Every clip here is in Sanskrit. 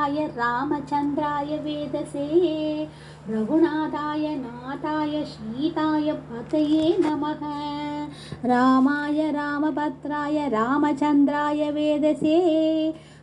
रघुनाथाय रामचन्द्राय वेदसे रघुनाथाय नाथाय सीताय पतये नमः। रामाय रामभद्राय रामचन्द्राय वेदसे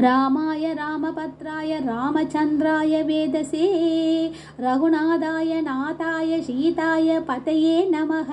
रामाय रामभद्राय रामचन्द्राय वेदसे रघुनाथाय नाथाय सीताय पतये नमः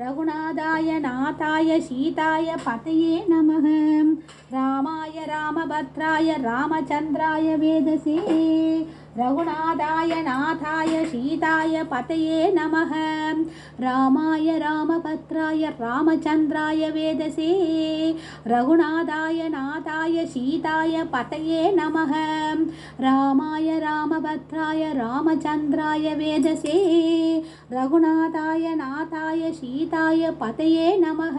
रघुनाथाय नाथाय सीताय पतये नमः रामाय रामभद्राय रामचन्द्राय वेदसे रघुनाथाय नाथाय सीताय पतये नमः। रामाय रामभद्राय रामचन्द्राय वेदसे। रघुनाथाय नाथाय सीताय पतये नमः। रामाय रामभद्राय रामचन्द्राय वेदसे। रघुनाथाय नाथाय सीताय पतये नमः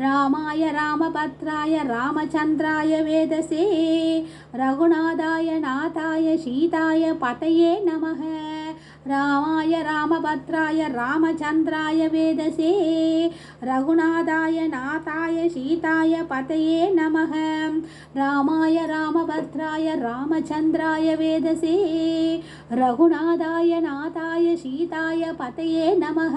रामाय रामभद्राय रामचन्द्राय वेदसे रघुनाथाय नाथाय सीताय पतये नमः। रामाय रामभद्राय रामचन्द्राय वेदसे रघुनाथाय नाथाय सीताय पतये नमः। रामाय रामभद्राय रामचन्द्राय वेदसे रघुनाथाय नाथाय सीताय पतये नमः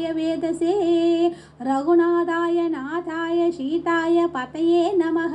रामचन्द्राय वेदसे रघुनाथाय नाथाय सीताय पतये नमः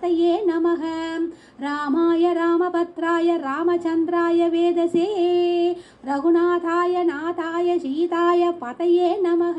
पतये नमः। रामाय रामभद्राय रामचन्द्राय वेदसे। रघुनाथाय नाथाय सीताय पतये नमः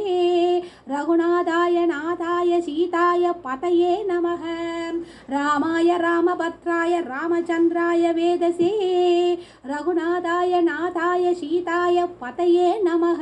रघुनाथाय नाथाय सीताय पतये नमः रामाय रामभद्राय रामचन्द्राय वेदसे रघुनाथाय नाथाय सीताय पतये नमः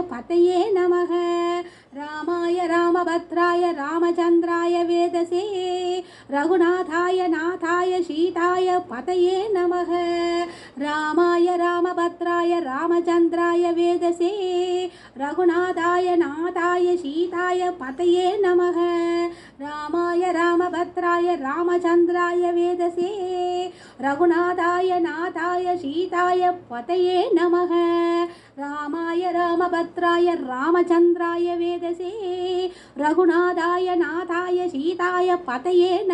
पतये नमः रामाय रामभद्राय रामचन्द्राय वेदसे रघुनाथाय नाथाय सीताय पतये नमः रामाय रामभद्राय रामचन्द्राय वेदसे रघुनाथाय नाथाय सीताय पतये नमः रामाय रामभद्राय रामचन्द्राय वेदसे रघुनाथाय नाथाय सीताय पतये नमः रामाय रामभद्राय रामचन्द्राय वेदसे रघुनाथाय नाथाय सीताय पतये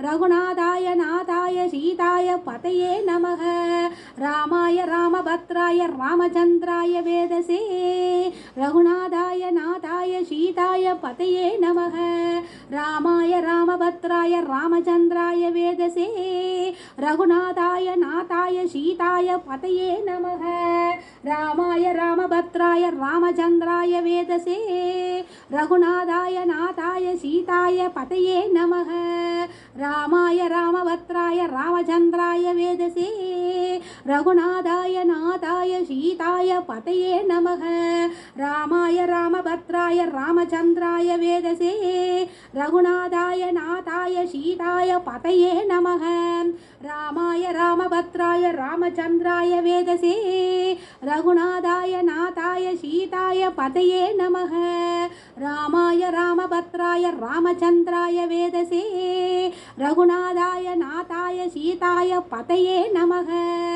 रघुनाथाय नाथाय सीताय पतये नमः। रामाय रामभद्राय रामचन्द्राय वेदसे। रघुनाथाय नाथाय सीताय पतये नमः। रामाय रामभद्राय रामचन्द्राय वेदसे। रघुनाथाय नाथाय सीताय पतये नमः। रामाय रामभद्राय रामचन्द्राय वेदसे। रघुनाथाय नाथाय सीताय पतये नमः रामाय रामभद्राय रामचन्द्राय वेदसे रघुनाथाय नाथाय सीताय पतये नमः रामाय रामभद्राय रामचन्द्राय वेदसे रघुनाथाय नाथाय सीताय पतये नमः रामाय रामभद्राय रामचन्द्राय वेदसे रघुनाथाय नाथाय सीताय पतये नमः रामाय रामभद्राय रामचन्द्राय वेदसे रघुनाथाय नाथाय सीताय पतये नमः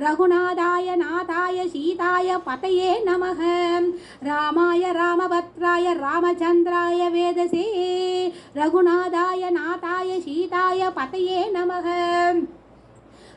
रघुनाथाय नाथाय सीताय पतये नमः। रामाय रामभद्राय रामचन्द्राय वेदसे। रघुनाथाय नाथाय सीताय पतये नमः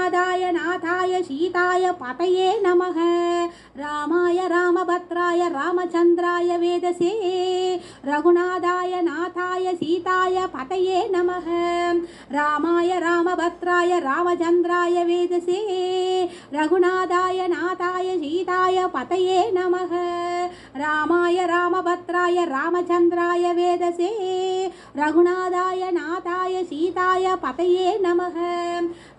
रघुनाथाय नाथाय सीताय पतये नमः। रामाय रामभद्राय रामचन्द्राय वेदसे। रघुनाथाय नाथाय सीताय पतये नमः। रामाय रामभद्राय रामचन्द्राय वेदसे। रघुनाथाय नाथाय सीताय पतये नमः। रामाय रामभद्राय रामचन्द्राय वेदसे रघुनाथाय नाथाय सीताय पतये नमः।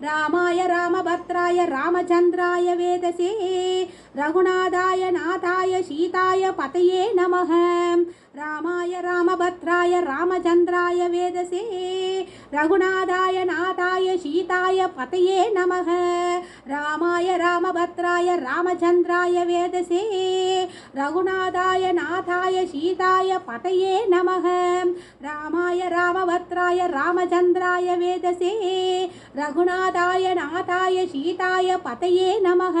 रामाय रामभद्राय रामचन्द्राय वेदसे। रघुनाथाय नाथाय सीताय पतये नमः रामाय रामभद्राय रामचन्द्राय वेदसे रघुनाथाय नाथाय सीताय पतये नमः। रामाय रामभद्राय रामचन्द्राय वेदसे रघुनाथाय नाथाय सीताय पतये नमः। रामाय रामभद्राय रामचन्द्राय वेदसे रघुनाथाय नाथाय सीताय पतये नमः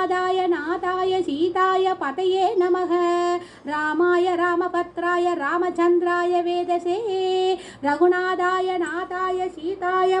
रघुनाथाय नाथाय सीताय पतये नमः रामाय रामभद्राय रामचन्द्राय वेदसे रघुनाथाय नाथाय सीताय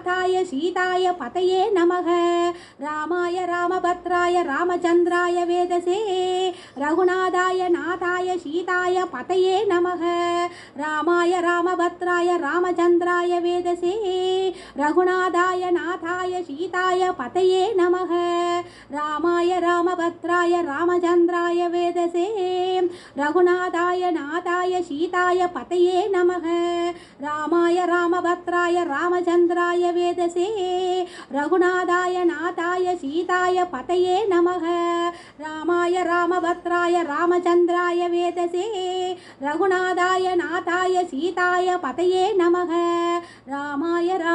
रघुनाथाय नाथाय सीताय पतये नमः रामाय रामभद्राय रामचन्द्राय वेदसे रघुनाथाय नाथाय सीताय पतये नमः रामाय रामभद्राय रामचन्द्राय वेदसे रघुनाथाय नाथाय सीताय पतये नमः रामाय रामभद्राय रामचन्द्राय वेदसे रघुनाथाय नाथाय सीताय पतये नमः रामाय रामभद्राय रामचन्द्राय वेदसे रघुनाथाय नाथाय सीताय पतये नमः रामाय रामभद्राय रामचन्द्राय वेदसे रघुनाथाय नाथाय सीताय पतये नमः रामाय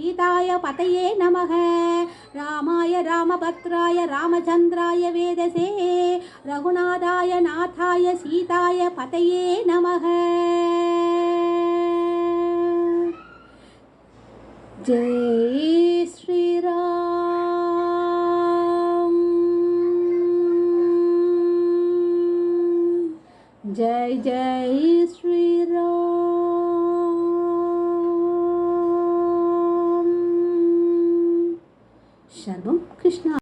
सीताय पतये नमः रामाय रामभद्राय रामचन्द्राय वेदसे रघुनाथाय नाथाय सीताय पतये नमः जय श्रीराम जय जय